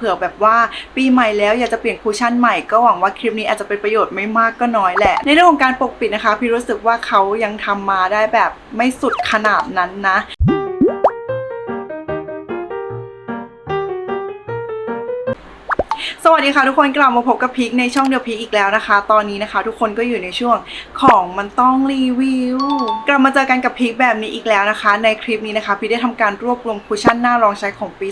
เผื่อแบบว่าปีใหม่แล้วอยากจะเปลี่ยนคูชั่นใหม่ก็หวังว่าคลิปนี้อาจจะเป็นประโยชน์ไม่มากก็น้อยแหละ ในเรื่องของการปกปิดนะคะ พี่รู้สึกว่าเขายังทำมาได้แบบไม่สุดขนาดนั้นนะ สวัสดีค่ะทุกคนกลับมาพบกับพีคในช่องเดียวพีคอีกแล้วนะคะ ตอนนี้นะคะ ทุกคนก็อยู่ในช่วงของมันต้องรีวิวกลับมาเจอกันกับพีคแบบนี้อีกแล้วนะคะ ในคลิปนี้นะคะพีคได้ทำการรวบรวมคุชชั่นหน้าลองใช้ของปี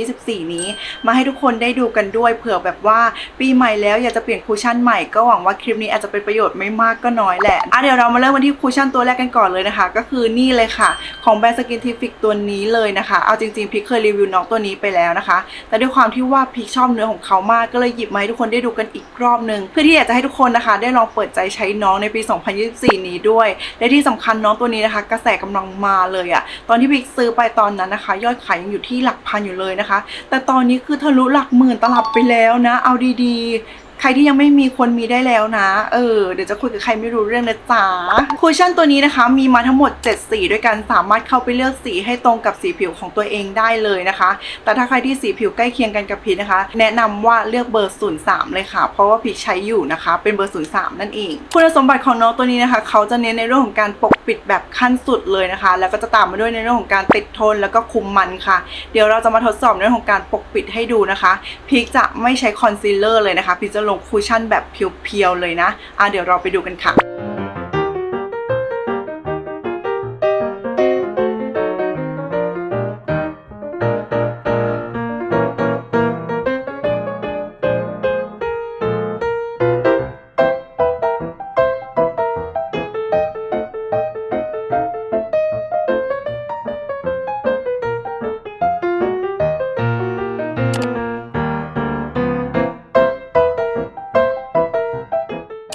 2024 นี้ มาให้ทุกคนได้ดูกันด้วยเผื่อแบบว่าปีใหม่แล้วอยากจะเปลี่ยนคุชชั่นใหม่ก็หวังว่าคลิปนี้อาจจะเป็นประโยชน์ไม่มากก็น้อยแหละอะเดี๋ยวเรามาเริ่มกันที่คุชชั่นตัวแรกกันก่อนเลยนะคะ ก็คือนี่เลยค่ะ ของแบรนด์สกินทิฟิกตัวนี้เลยนะคะ เอาจริงๆพีคเคยรีวิวน้องตัวนี้ไปแล้วนะคะ แต่ด้วยความที่ว่าพีคชอบเนื้อของเขามากก็เลยหยิบมาให้ทุกคนได้ดูกันอีกรอบหนึ่งเพื่อที่อยากจะให้ทุกคนนะคะ ได้ลองเปิดใจใช้น้องในปี 2024 นี้ด้วย และที่สำคัญน้องตัวนี้นะคะ กระแสกำลังมาเลยอะตอนที่พิกซื้อไปตอนนั้นนะคะ ยอดขายยังอยู่ที่หลักพันอยู่เลยนะคะ แต่ตอนนี้คือทะลุหลักหมื่นตลับไปแล้วนะ เอาดีๆ ใครที่ยังไม่มีคนมีได้แล้วนะ เออ เดี๋ยวจะคุยกับใครไม่รู้เรื่องนะจ๊ะคุชชั่นตัวนี้นะคะมีมาทั้งหมด 7 สีด้วยกันสามารถเข้าไปเลือกสีให้ตรงกับสีผิวของตัวเองได้เลยนะคะ แต่ถ้าใครที่สีผิวใกล้เคียงกันกับพีชนะคะ แนะนำว่าเลือกเบอร์ 03 เลยค่ะ เพราะว่าพีชใช้อยู่นะคะ เป็นเบอร์ 03 นั่นเอง คุณสมบัติของน้องตัวนี้นะคะ เขาจะเน้นในเรื่องของการปกปิดแบบขั้นสุดเลยนะคะ แล้วก็จะตามมาด้วยในเรื่องของการติดทนแล้วก็คุมมันค่ะ เดี๋ยวเราจะมาทดสอบในเรื่องของการปกปิดให้ดูนะคะพีคจะไม่ใช้คอนซีลเลอร์เลยนะคะพีจะลงคูชั่นแบบเพียวๆเลยนะอะเดี๋ยวเราไปดูกันค่ะ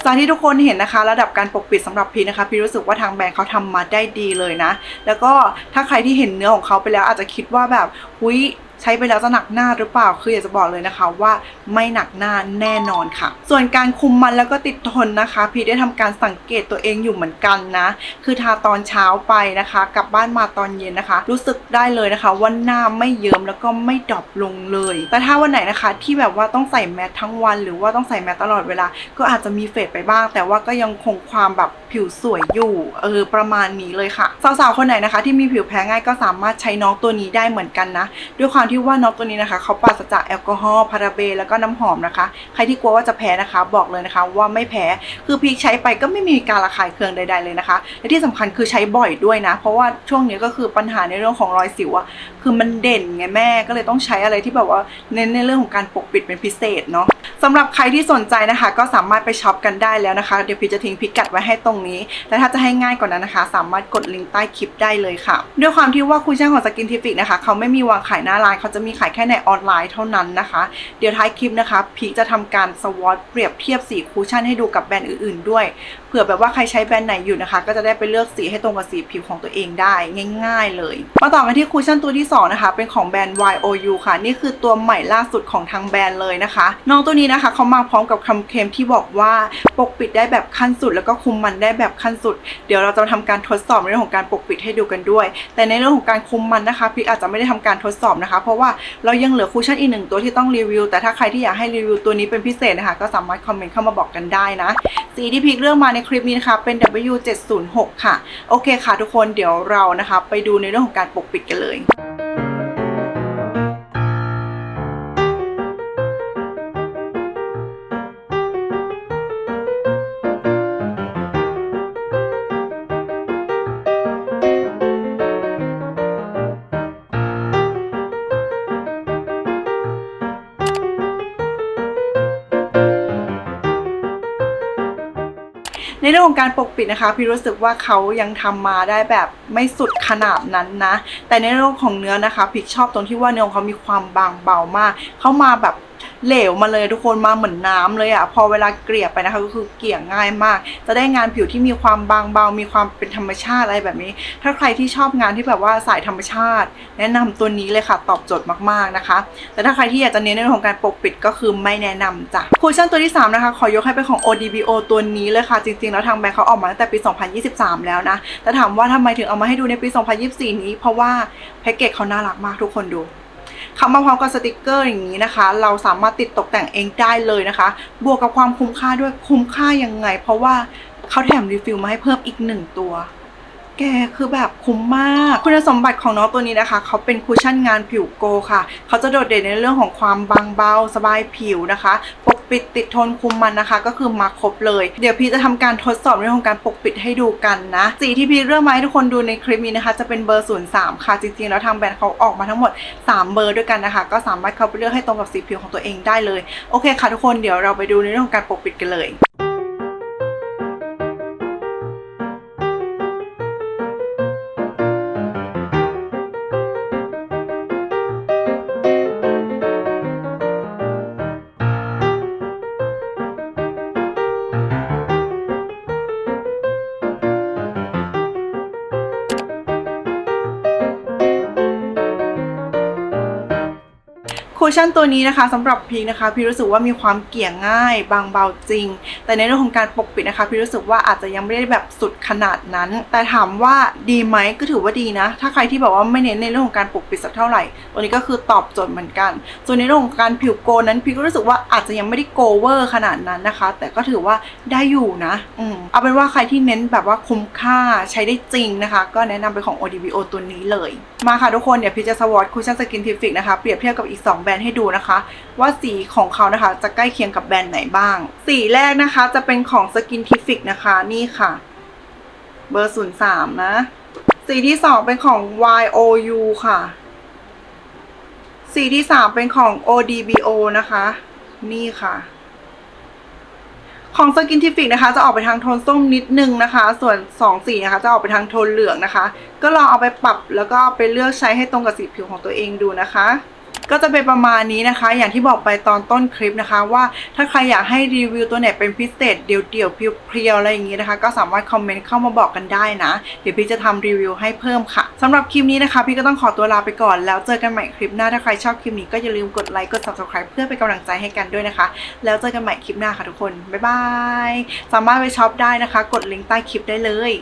จากที่ทุกคนเห็นนะคะ ระดับการปกปิดสำหรับพีนะคะพีรู้สึกว่าทางแบรนด์เขาทำมาได้ดีเลยนะ แล้วก็ถ้าใครที่เห็นเนื้อของเขาไปแล้วอาจจะคิดว่าแบบหุย ใช้ไปแล้วจะหนักหน้าหรือเปล่าคืออยากจะบอกเลยนะคะว่าไม่หนักหน้าแน่นอนค่ะ ส่วนการคุมมันแล้วก็ติดทนนะคะ พีได้ทำการสังเกตตัวเองอยู่เหมือนกันนะ คือทาตอนเช้าไปนะคะกลับบ้านมาตอนเย็นนะคะ รู้สึกได้เลยนะคะว่าหน้าไม่เยิ้มแล้วก็ไม่ดรอปลงเลย แต่ถ้าวันไหนนะคะที่แบบว่าต้องใส่แมสทั้งวัน หรือว่าต้องใส่แมสตลอดเวลา ก็อาจจะมีเฟดไปบ้าง แต่ว่าก็ยังคงความแบบผิวสวยอยู่เออประมาณนี้เลยค่ะสาวๆคนไหนนะคะ ที่มีผิวแพ้ง่ายก็สามารถใช้น้องตัวนี้ได้เหมือนกันนะ ด้วยความที่ว่าน้องตัวนี้นะคะเขาปราศจากแอลกอฮอล์พาราเบนแล้วก็น้ำหอมนะคะ ใครที่กลัวว่าจะแพ้นะคะ บอกเลยนะคะว่าไม่แพ้คือพีคใช้ไปก็ไม่มีการระคายเคืองใด ๆเลยนะคะ และที่สำคัญคือใช้บ่อยด้วยนะ เพราะว่าช่วงนี้ก็คือปัญหาในเรื่องของรอยสิวอะคือมันเด่นไงแม่ก็เลยต้องใช้อะไรที่แบบว่าเน้นในเรื่องของการปกปิดเป็นพิเศษเนาะ สำหรับใครที่สนใจนะคะ ก็สามารถไปช็อปกันได้แล้วนะคะ เดี๋ยวพีจะทิ้งพิกัดไว้ให้ตรงนี้ แต่ถ้าจะให้ง่ายกว่านั้นนะคะ สามารถกดลิงก์ใต้คลิปได้เลยค่ะ ด้วยความที่ว่าคุชชั่นของสกินทิฟิกนะคะเขาไม่มีวางขายหน้าร้านเขาจะมีขายแค่ในออนไลน์เท่านั้นนะคะ เดี๋ยวท้ายคลิปนะคะ พีจะทำการสวอตเปรียบเทียบสีคุชชั่นให้ดูกับแบรนด์อื่นๆ ด้วยเผื่อแบบว่าใครใช้แบรนด์ไหนอยู่นะคะ ก็จะได้ไปเลือกสีให้ตรงกับสีผิวของตัวเองได้ง่าย ๆ เลยมาต่อกันที่คุชชั่นตัวที่สองนะคะเป็นของแบรนด์ YOU ค่ะ นี่คือตัวใหม่ล่าสุดของทางแบรนด์เลยนะคะ น้องตัวนี้นะคะเขามาพร้อมกับคำเคลมที่บอกว่าปกปิดได้แบบขั้นสุด แล้วก็คุมมันได้แบบขั้นสุด เดี๋ยวเราจะทำการทดสอบในเรื่องของการปกปิดให้ดูกันด้วย แต่ในเรื่องของการคุมมันนะคะพีคอาจจะไม่ได้ทำการทดสอบนะคะ เพราะว่าเรายังเหลือคุชชั่นอีกหนึ่งตัวที่ต้องรีวิว แต่ถ้าใครที่อยากให้รีวิวตัวนี้เป็นพิเศษนะคะก็สามารถคอมเมนต์เข้ามาบอกกันได้นะ สีที่พีคเลือกมาในคลิปนี้นะคะเป็น W706 ค่ะ โอเคค่ะทุกคนเดี๋ยวเรานะคะ ไปดูในเรื่องของการปกปิดกันเลย ของการปกปิดนะคะ พี่รู้สึกว่าเขายังทำมาได้แบบไม่สุดขนาดนั้นนะ แต่ในเรื่องของเนื้อนะคะพี่ชอบตรงที่ว่าเนื้อของเขามีความบางเบามาก เขามาแบบเหลวมาเลยทุกคนมาเหมือนน้ำเลยอะ่ะพอเวลาเกลี่ยไปนะคะก็คือเกลี่ยง่ายมาก จะได้งานผิวที่มีความบางเบา มีความเป็นธรรมชาติอะไรแบบนี้ ถ้าใครที่ชอบงานที่แบบว่าสายธรรมชาติ แนะนำตัวนี้เลยค่ะตอบโจทย์มากๆนะคะ แต่ถ้าใครที่อยากจะเน้นในเรื่องของการปกปิดก็คือไม่แนะนำจ้ะคุชชั่นตัวที่ 3 นะคะ ขอยกให้เป็นของ ODBO ตัวนี้เลยค่ะ จริงๆ แล้วทางแบรนด์เขาออกมาตั้งแต่ปี 2023 แล้วนะแต่ถามว่าทำไมถึงเอามาให้ดูในปี 2024 นี้ เพราะว่าแพ็กเกจเขาน่ารักมากทุกคนดู เขามาพร้อมกับสติกเกอร์อย่างนี้นะคะ เราสามารถติดตกแต่งเองได้เลยนะคะ บวกกับความคุ้มค่าด้วยคุ้มค่ายังไง เพราะว่าเขาแถมรีฟิลมาให้เพิ่มอีกหนึ่งตัวแกคือแบบคุ้มมาก คุณสมบัติของน้องตัวนี้นะคะ เขาเป็นคุชชั่นงานผิวโกค่ะ เขาจะโดดเด่นในเรื่องของความบางเบาสบายผิวนะคะ ปิดติดทนคุมมันนะคะ ก็คือมาครบเลย เดี๋ยวพี่จะทำการทดสอบเรื่องของการปกปิดให้ดูกันนะสีที่พี่เลือกมาให้ทุกคนดูในคลิปนี้นะคะ จะเป็นเบอร์ 03 ค่ะจริงๆแล้วทางแบรนด์เขาออกมาทั้งหมด 3 เบอร์ด้วยกันนะคะ ก็สามารถเข้าไปเลือกให้ตรงกับสีผิวของตัวเองได้เลยโอเคค่ะทุกคนเดี๋ยวเราไปดูในเรื่องของการปกปิดกันเลย คูชั่นตัวนี้นะคะสำหรับพีนะคะพีรู้สึกว่ามีความเกลี่ยง่าย บางเบาจริง แต่ในเรื่องของการปกปิดนะคะพีรู้สึกว่าอาจจะยังไม่ได้แบบสุดขนาดนั้น แต่ถามว่าดีไหมก็ถือว่าดีนะ ถ้าใครที่แบบว่าไม่เน้นในเรื่องของการปกปิดสักเท่าไหร่ ตัวนี้ก็คือตอบโจทย์เหมือนกัน ส่วนในเรื่องของการผิวโกนนั้นพีก็รู้สึกว่าอาจจะยังไม่ได้โกเวอร์ขนาดนั้นนะคะ แต่ก็ถือว่าได้อยู่นะอืมเอาเป็นว่าใครที่เน้นแบบว่าคุ้มค่าใช้ได้จริงนะคะ ก็แนะนำเป็นของ ODBO ตัวนี้เลย มาค่ะทุกคนเดี๋ยวพีจะสวอตคูชั่นสกินทิฟิกนะคะเปรียบเทียบกับอีก 2 แบรนด์ให้ดูนะคะ ว่าสีของเขานะคะ จะใกล้เคียงกับแบรนด์ไหนบ้าง สีแรกนะคะจะเป็นของสกินทิฟิกนะคะนี่ค่ะ เบอร์ 03 นะ สีที่ 2 เป็นของ YOU ค่ะ สีที่ 3 เป็นของ ODBO นะคะ นี่ค่ะของสกินทิฟิกนะคะ จะออกไปทางโทนส้มนิดนึงนะคะ ส่วน2สีนะคะ จะออกไปทางโทนเหลืองนะคะ ก็ลองเอาไปปรับแล้วก็ไปเลือกใช้ให้ตรงกับสีผิวของตัวเองดูนะคะ ก็จะเป็นประมาณนี้นะคะ อย่างที่บอกไปตอนต้นคลิปนะคะ ว่าถ้าใครอยากให้รีวิวตัวไหนเป็นพิเศษเดี่ยวๆเพียวๆอะไรอย่างนี้นะคะ ก็สามารถคอมเมนต์เข้ามาบอกกันได้นะ เดี๋ยวพี่จะทำรีวิวให้เพิ่มค่ะสำหรับคลิปนี้นะคะ พี่ก็ต้องขอตัวลาไปก่อนแล้วเจอกันใหม่คลิปหน้าถ้าใครชอบคลิปนี้ก็อย่าลืมกดไลค์กด subscribe เพื่อเป็นกำลังใจให้กันด้วยนะคะ แล้วเจอกันใหม่คลิปหน้าค่ะทุกคนบ๊ายบายสามารถไปช็อปได้นะคะ กดลิงก์ใต้คลิปได้เลย